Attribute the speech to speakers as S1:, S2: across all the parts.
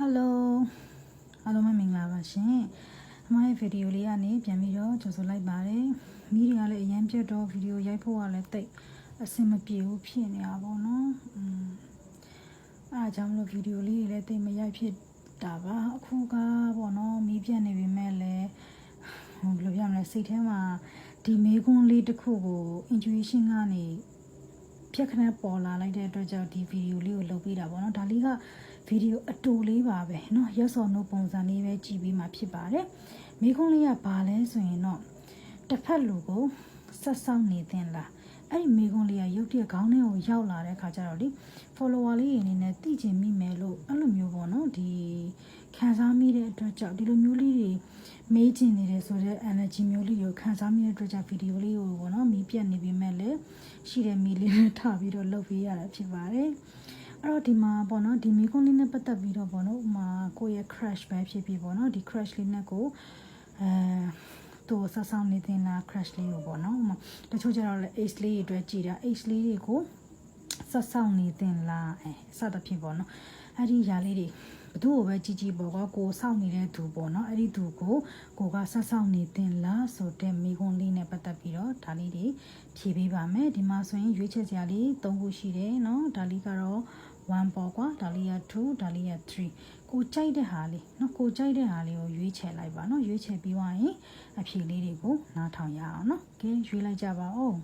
S1: Hello အားလုံးပဲမင်္ဂလာပါရှင်အမရဲ့ဗီဒီယိုလေးကနေပြန်ပြီးတော့ကြိုဆိုလိုက်ပါတယ်မိတွေကလည်းအရင်ပြတ်တော့ဗီဒီယိုရိုက်ဖို့ကလည်းတိတ်အဆင်မပြေဘူးဖြစ်နေတာပေါ့နော်อืมအားကြောင့်မလို့ဗီဒီယိုလေးတွေလည်းတိတ်မရိုက်ဖြစ်တာပါအခုကပေါ့နော်မိပြတ်နေပြီမဲ့လည်းဟိုဘယ်လိုပြောမလဲစိတ်ထဲမှာဒီမေးခွန်းလေးတစ်ခုကို intuition ကနေပြက်ခနဲ့ပေါ်လာလိုက်တဲ့အတွက်ကြောင့်ဒီဗီဒီယိုလေးကိုလုပ်ပေးတာပေါ့နော်ဒါလေးက ဗီဒီယိုအတူလေးပါပဲเนาะရက်စော်နှုတ်ပုံစံလေးပဲကြည့်ပြီးမှဖြစ်ပါတယ်မိခွန်းလေးကဘာလဲဆိုရင်တော့တစ်ဖက်လူကိုဆက်ဆောင်နေသင်လားအဲ့ဒီမိခွန်းလေးကရုပ်တရက်ခေါင်းထဲကိုရောက်လာတဲ့ခါကျတော့လေ follower လေးတွေအနေနဲ့သိချင်မိမယ်လို့အဲ့လိုမျိုးပေါ့နော်ဒီခံစားမိတဲ့အတွက်ကြောင့်ဒီလိုမျိုးလေးတွေမေးချင်နေတယ်ဆိုတော့ energy မျိုးလေးကိုခံစားမိတဲ့အတွက်ကြောင့်ဗီဒီယိုလေးကိုပေါ့နော်မီးပြတ်နေပြီမဲ့လည်းရှိတဲ့မီးလေးနဲ့ထပြီးတော့လုပ်ပေးရတာဖြစ်ပါတယ် အဲ့တော့ဒီမှာပေါ့နော်ဒီမီကွန်လေးနဲ့ပတ်သက်ပြီးတော့ပေါ့နော်ဥမာကိုယ့်ရဲ့ crush ပဲဖြစ်ဖြစ်ပေါ့နော်ဒီ crush လေးနဲ့ကိုအဲသူဆက်ဆောင်နေတဲ့နာ crush လေးကိုပေါ့နော်ဥမာတချို့ကျတော့လည်း ace လေးတွေအတွက်ကြည်တာ ace လေးတွေကိုဆက်ဆောင်နေတင်လားအဲစသဖြင့်ပေါ့နော်အဲ့ဒီຢာလေးတွေဘ သူ့ကိုပဲကြည်ကြည်ပေါ့ကွာကိုစောင့်နေတဲ့သူပေါ့နော်အဲ့ဒီသူကိုကိုကဆက်ဆောင်နေတင်လားဆိုတဲ့မိခွန်းလေးနဲ့ပတ်သက်ပြီးတော့ဒါလေးတွေဖြေပေးပါမယ်ဒီမှာဆိုရင်ရွေးချယ်စရာလေး၃ခုရှိတယ်နော်ဒါလေးကတော့1ပေါ့ကွာဒါလေးက2ဒါလေးက3ကိုကြိုက်တဲ့ဟာလေးနော်ကိုကြိုက်တဲ့ဟာလေးကိုရွေးချယ်လိုက်ပါနော်ရွေးချယ်ပြီးသွားရင်အဖြေလေးတွေကိုနားထောင်ရအောင်နော်ကဲရွေးလိုက်ကြပါဦး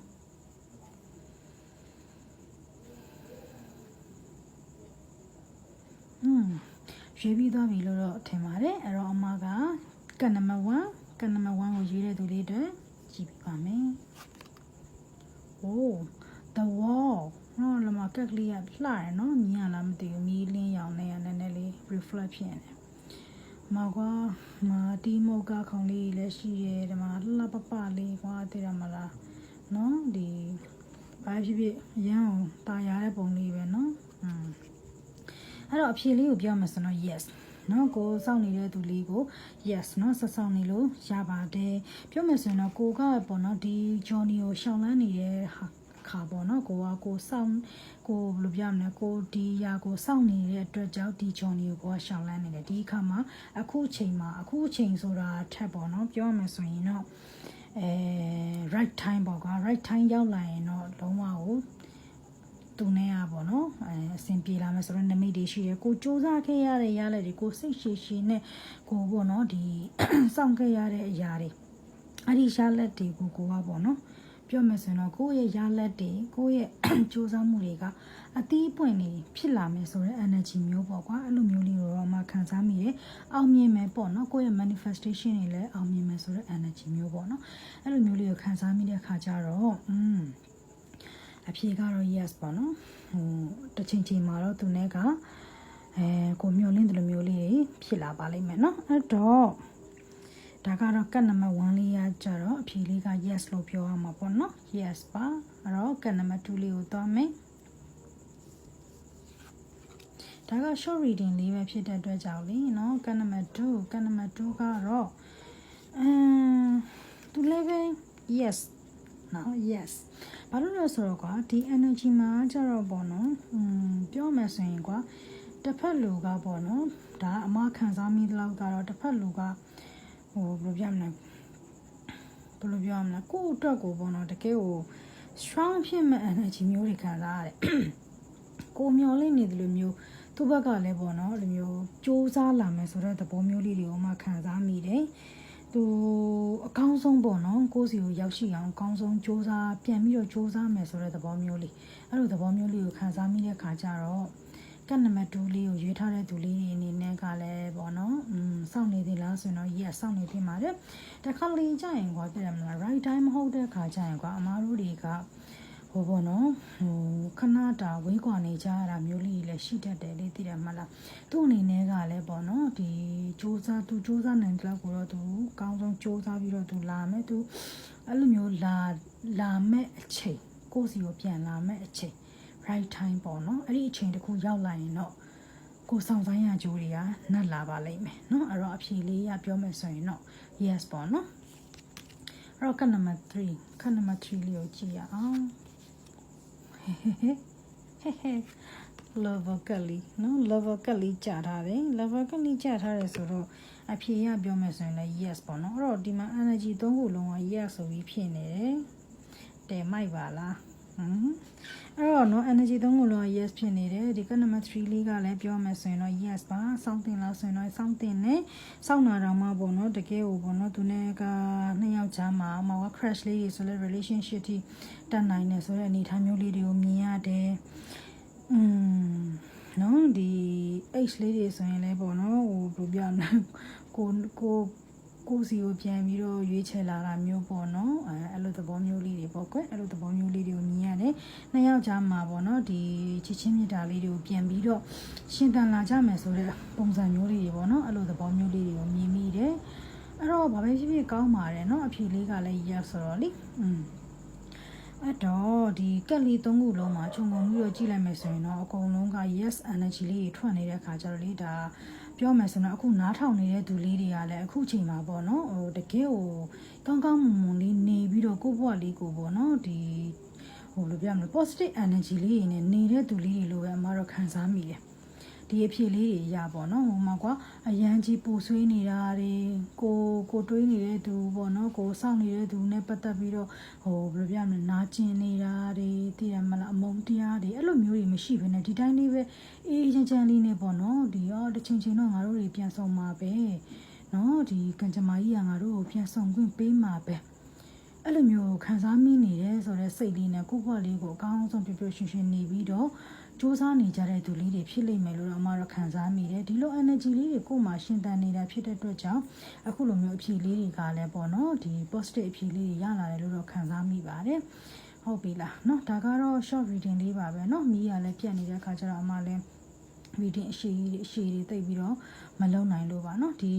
S1: อืม ရွေးပြီးသွားပြီလို့တော့ထင်ပါတယ်အဲ့တော့အမကကနံပါတ်1ကနံပါတ်1ကိုရွေးတဲ့သူလေးတွေကြည့်ပြပါမယ် Oh the wall နော်လမကက်ကလေးကလှရနော်မြင်ရလားမသိဘူးမီးလင်းရောင်နဲ့နည်းနည်းလေး reflect ဖြစ်နေတယ်။မောက်ကမာတီမောက်ကခေါင်းလေးလည်းရှိရဲဒီမှာလှလှပပလေးကွာသိရမလားနော်ဒီဘာဖြစ်ဖြစ်ရမ်းအောင်တာရတဲ့ပုံလေးပဲနော်။อืม အဲ့တော့အဖြေလေးကိုပြောမှဆိုတော့ yes နော်ကိုစောင့်နေတဲ့သူလေးကို yes နော်ဆက်ဆောင်နေလို့ရပါတယ်ပြောမယ်ဆိုရင်တော့ကိုကပေါ့နော်ဒီ journey ကိုရှောင်လန်းနေတဲ့ဟာခါပေါ့နော်ကိုကကိုစောင့်ကိုဘယ်လိုပြောမလဲကိုဒီຢာကိုစောင့်နေတဲ့အတွက်ကြောင့်ဒီ journey ကိုကိုကရှောင်လန်းနေတယ်ဒီအခါမှာအခုချိန်မှာအခုချိန်ဆိုတာထက်ပေါ့နော်ပြောရမယ်ဆိုရင်တော့အဲ right time ပေါ့ကွာ right time ရောက်လာရင်တော့လုံးဝကို သူနဲ့ရပါတော့အဲအဆင်ပြေလာမယ်ဆိုတော့နမိတ်တွေရှိတယ်ကိုစူးစမ်းခဲ့ရတဲ့ရလက်တွေကိုစိတ်ရှည်ရှည်နဲ့ကိုပေါ့နော်ဒီစောင့်ခဲ့ရတဲ့အရာတွေအဲ့ဒီရလက်တွေကိုကိုကပေါ့နော်ပြောမယ်ဆိုရင်တော့ကိုယ့်ရဲ့ရလက်တွေကိုယ့်ရဲ့စူးစမ်းမှုတွေကအသီးပွင့်နေဖြစ်လာမယ်ဆိုတဲ့ energy မျိုးပေါ့ကွာအဲ့လိုမျိုးလေးကိုတော့မှခံစားမိတယ်အောင်မြင်မယ်ပေါ့နော်ကိုယ့်ရဲ့ manifestation တွေလည်းအောင်မြင်မယ်ဆိုတဲ့ energy မျိုးပေါ့နော်အဲ့လိုမျိုးလေးကိုခံစားမိတဲ့အခါကျတော့อืม အဖြေကတော့ yes ပေါ့နော်ဟိုတစ်ချိန်ချိန်မှာတော့သူနဲ့ကအဲကိုမျောလင်းတယ်လိုမျိုးလေးဖြစ်လာပါလိမ့်မယ်နော်အဲ့တော့ဒါကတော့ကတ်နံပါတ်1လေးရကြတော့အဖြေလေးက yes လို့ပြောရမှာပေါ့နော် yes ပါအဲ့တော့ကတ်နံပါတ်2လေးကိုသွားမယ်ဒါက short reading လေးပဲဖြစ်တဲ့အတွက်ကြောင့်လေနော်ကတ်နံပါတ်2ကတ်နံပါတ်2ကတော့အမ်သူလည်းပဲ yes နော် yes ဘာလို့လဲဆိုတော့ကွာဒီ energy မှာကျတော့ပေါ့နော်อืมပြောမယ်ဆိုရင်ကွာတစ်ဖက်လူကပေါ့နော်ဒါအမခံစားမိတဲ့လောက်ကတော့တစ်ဖက်လူကဟိုဘယ်လိုပြောမလဲဘယ်လိုပြောမလဲကိုယ့်အတွက်ကိုပေါ့နော်တကယ်ကို strong ဖြစ်မဲ့ energy မျိုးတွေခံစားရတယ်ကိုမျောလေးနေတယ်လို့မျိုးသူ့ဘက်ကလည်းပေါ့နော်ဒီမျိုးစူးစမ်းလာမယ်ဆိုတဲ့သဘောမျိုးလေးတွေကိုမှခံစားမိတယ် သူအကောင်းဆုံးပေါ့နော်ကိုယ့်စီကိုရောက်ရှိအောင်အကောင်းဆုံးစူးစမ်းပြန်ပြီးတော့စူးစမ်းမယ်ဆိုတဲ့သဘောမျိုးလေးအဲ့လိုသဘောမျိုးလေးကိုခံစားမိတဲ့ခါကျတော့ကတ်နံပါတ်2လေးကိုရွေးထားတဲ့သူလေးတွေအနေနဲ့ကလည်းပေါ့နော်อืมစောင့်နေသေးလားဆိုရင်တော့ yes စောင့်နေသေးပါတယ်တခါလေးကြာရင်ကွာပြတယ်မလား right time မဟုတ်တဲ့ခါကြာရင်ကွာအမားတို့တွေက ဟိုပေါ့နော်ဟိုခဏတာဝေးကွာနေကြရတာမျိုးလေးလည်းရှိတတ်တယ်လေသိတယ်မလားသူ့အနေနဲ့ကလည်းပေါ့နော်ဒီစူးစမ်းသူစူးစမ်းနိုင်တဲ့လောက်ကိုတော့သူအကောင်းဆုံးစူးစမ်းပြီးတော့သူလာမယ်သူအဲ့လိုမျိုးလာလာမဲ့အချိန်ကိုယ့်စီကိုပြန်လာမဲ့အချိန် right time ပေါ့နော်အဲ့ဒီအချိန်တစ်ခုရောက်လာရင်တော့ကိုယ်ဆောင်ဆိုင်ရကြိုးတွေကနှက်လာပါလိမ့်မယ်เนาะအဲ့တော့အဖြေလေးရပြောမယ်ဆိုရင်တော့ yes ပေါ့နော်အဲ့တော့ကနံပါတ်3ကနံပါတ်3လေးကိုကြည့်ရအောင်ဟဲဟဲဟဲဟဲဟဲ lover ကလေးနော် lover ကလေးကြာထားတယ် lover ကလေးကြာထားတယ်ဆိုတော့အဖြေရပြောမယ်ဆိုရင်လည်း yes ပေါ့နော်အဲ့တော့ဒီမှာ energy သုံးခုလုံးက yes ဆိုပြီးဖြစ်နေတယ်တယ်မိုက်ပါလား ဟမ်အဲ့တော့နော် energy သုံးခုလုံးက yes ဖြစ်နေတယ်ဒီကနံပါတ်3လေးကလည်းပြောမယ်ဆိုရင်တော့ yes ပါ something လားဆိုရင်တော့ something နဲ့စောင့်နာတော့မှပေါ့နော်တကယ်ကိုပေါ့နော်သူနဲ့ကနှစ်ယောက်ကြားမှာအမေက crash လေးတွေဆိုလဲ relationship ထိတက်နိုင်တယ်ဆိုတဲ့အနေအထားမျိုးလေးတွေကိုမြင်ရတယ်อืมနော်ဒီ H လေးတွေဆိုရင်လည်းပေါ့နော်ဟိုဘယ်လိုပြောမလဲကိုကို ကိုယ်စီကိုပြန်ပြီးတော့ရွေးချယ်လာတာမျိုးပေါ့နော်အဲအဲ့လိုသဘောမျိုးလေးတွေပေါ့ကွအဲ့လိုသဘောမျိုးလေးတွေကိုမြင်ရတယ်နှစ်ယောက်ကြားမှာပေါ့နော်ဒီချစ်ချင်းမြတ်တာလေးတွေကိုပြန်ပြီးတော့ရှင်သန်လာကြမယ်ဆိုတဲ့ပုံစံမျိုးလေးတွေပေါ့နော်အဲ့လိုသဘောမျိုးလေးတွေကိုမြင်မိတယ်အဲ့တော့ဘာပဲဖြစ်ဖြစ်ကောင်းပါတယ်နော်အဖြေလေးကလည်းရက်ဆိုတော့လေอืมအဲ့တော့ဒီကက်လေးသုံးခုလုံးမှာခြုံငုံပြီးတော့ကြည့်လိုက်မယ်ဆိုရင်တော့အကုန်လုံးက yes energy လေးတွေထွက်နေတဲ့အခါကျတော့လေဒါ ပြောမယ်ဆိုတော့အခုနားထောင်နေတဲ့သူလေးတွေကလည်းအခုချိန်မှာပေါ့နော်ဟိုတကယ်ဟိုကောင်းကောင်းမွန်မွန်လေးနေပြီးတော့ကိုယ့်ဘဝလေးကိုပေါ့နော်ဒီဟိုလိုပြမလို့ positive energy လေးတွေနဲ့နေတဲ့သူလေးတွေလိုပဲအမတော့ခံစားမိတယ်ဒီအဖြစ်လေးတွေရပါတော့ဟိုမှာကွာအရန်ကြီးပူဆွေးနေတာတွေကိုကိုတွေးနေတဲ့သူပေါ့နော်ကိုစောင့်နေတဲ့သူနဲ့ပတ်သက်ပြီးတော့ဟိုဘယ်လိုပြမလဲနာကျင်နေတာတွေသိရမလားအမုန်း တရားတွေအဲ့လိုမျိုးတွေမရှိဘဲနဲ့ဒီတိုင်းလေးပဲအေးအေးချမ်းချမ်းလေးနဲ့ပေါ့နော်ဒီရောတစ်ချိန်ချိန်တော့ငါတို့တွေပြန်ဆောင်မှာပဲနော်ဒီကံကြမ္မာကြီးကငါတို့ကိုပြန်ဆောင်ခွင့်ပေးမှာပဲအဲ့လိုမျိုးခံစားမိနေတယ်ဆိုတော့စိတ်လေးနဲ့ကိုယ့်ဘဝလေးကိုအကောင်းဆုံးပြပြရှင်ရှင်နေပြီးတော့စူးစမ်းနေကြတဲ့သူလေးတွေဖြစ်လိမ့်မယ်လို့တော့အမတော့ခံစားမိတယ်ဒီလို energy လေးတွေကိုယ်မှာရှင်သန်နေတာဖြစ်တဲ့အတွက်ကြောင့်အခုလိုမျိုးအဖြေလေးတွေကလည်းပေါ့နော်ဒီ positive အဖြေလေးတွေရလာတယ်လို့တော့ခံစားမိပါတယ် ဟုတ်ပြီလားเนาะဒါကတော့ short reading လေးပါပဲเนาะမီးရလည်းပြတ်နေတဲ့အခါကျတော့အမလည်း reading အရှိကြီးအရှိကြီးတိတ်ပြီးတော့မလုံနိုင်လို့ပါเนาะဒီ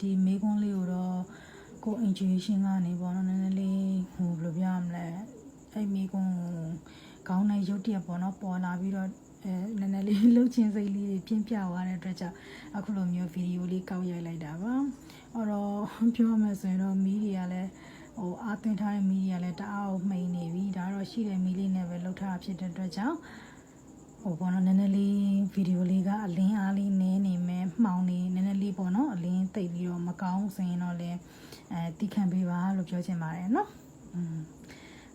S1: ဒီမေကွန်းလေးကိုတော့ကို intuition ကနေပေါ့နော်နည်းနည်းလေးဟိုဘယ်လိုပြောရမလဲအဲ့မေကွန်းကောင်းတဲ့ရုပ်တရက်ပေါ့နော်ပေါ်လာပြီးတော့အဲနည်းနည်းလေးလှုပ်ချင်းစိတ်လေးတွေပြင်းပြသွားတဲ့အတွက်ကြောင့်အခုလိုမျိုးဗီဒီယိုလေးကောက်ရိုက်လိုက်တာပါအဲ့တော့ပြောရမယ်ဆိုရင်တော့မီးတွေကလည်း ဟိုအာသွင်းထားတဲ့မီးတွေကလည်းတအားကိုမှိန်နေပြီဒါတော့ရှိတဲ့မီးလေးနဲ့ပဲလှုပ်ထားတာဖြစ်တဲ့အတွက်ကြောင့်ဟိုပေါ့နော်နည်းနည်းလေးဗီဒီယိုလေးကအလင်းအားလေးနည်းနေမယ်မှောင်နေနည်းနည်းလေးပေါ့နော်အလင်းသိပ်ပြီးတော့မကောင်းဆိုရင်တော့လည်းအဲတီးခံပေးပါလို့ပြောချင်ပါတယ်နော်อืม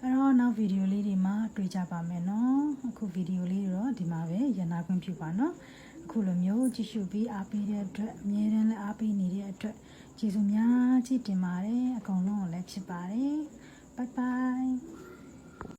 S1: အဲ့တော့နောက်ဗီဒီယိုလေးတွေမှာတွေ့ကြပါမယ်နော်အခုဗီဒီယိုလေးတော့ဒီမှာပဲရနာခွင့်ပြုပါနော်အခုလိုမျိုးကြည့်ရှုပြီးအားပေးတဲ့အတွက်အမြဲတမ်းလည်းအားပေးနေတဲ့အတွက် ကျေးဇူးများကြီးတင်ပါတယ်အကုန်လုံးကိုလည်းဖြစ်ပါတယ် bye bye